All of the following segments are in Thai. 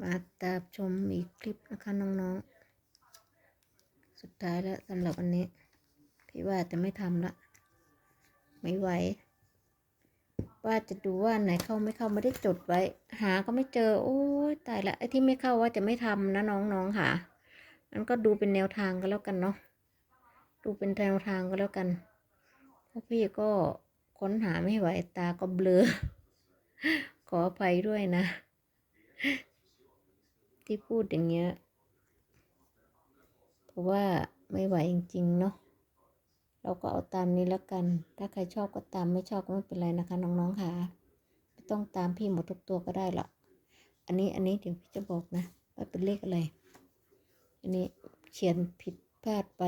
มาตามชมอีกคลิปนะคะน้องๆ สุดท้ายแล้วสำหรับวันนี้ พี่ว่าจะไม่ทำละ ไม่ไหว ว่าจะดูว่าไหนเข้าไม่เข้าไม่ได้จดไว้ หาก็ไม่เจอ โอ้ยตายละไอ้ที่ไม่เข้าว่าจะไม่ทำนะน้องๆค่ะมันก็ดูเป็นแนวทางก็แล้วกันเนาะดูเป็นแนวทางก็แล้วกันเพราะพี่ก็ค้นหาไม่ไหวตาก็เบลอขออภัยด้วยนะ ที่พูดอย่างเงี้ย เพราะว่าไม่ไหวจริงๆเนาะ เราก็เอาตามนี้แล้วกัน ถ้าใครชอบก็ตาม ไม่ชอบก็ไม่เป็นไรนะคะ น้องๆค่ะ ไม่ต้องตามพี่หมดทุกตัวก็ได้หรอก อันนี้อันนี้เดี๋ยวพี่จะบอกนะว่าเป็นเลขอะไร อันนี้เขียนผิดพลาดไป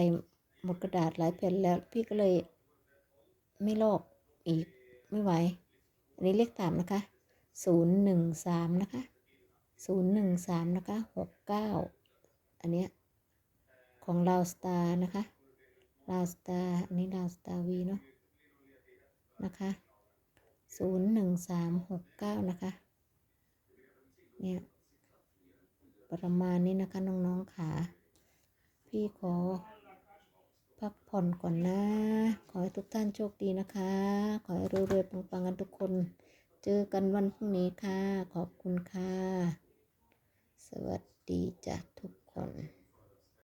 หมดกระดาษหลายแผ่นแล้ว พี่ก็เลยไม่ลอกอีกไม่ไหว อันนี้เลขสามนะคะศูนย์หนึ่งสามนะคะ ศูนย์หนึ่งสามนะคะหกเก้าอันเนี้ยของลาวสตาร์นะคะลาวสตาร์อันนี้ลาวสตาร์วีเนาะนะคะศูนย์หนึ่งสามหกเก้านะคะเนี่ยประมาณนี้นะคะน้องๆค่ะพี่ขอพักผ่อนก่อนนะ ขอให้ทุกท่านโชคดีนะคะ ขอให้รวยๆปังๆกันทุกคน เจอกันวันพรุ่งนี้ค่ะ ขอบคุณค่ะ สวัสดีจ้ะทุกคน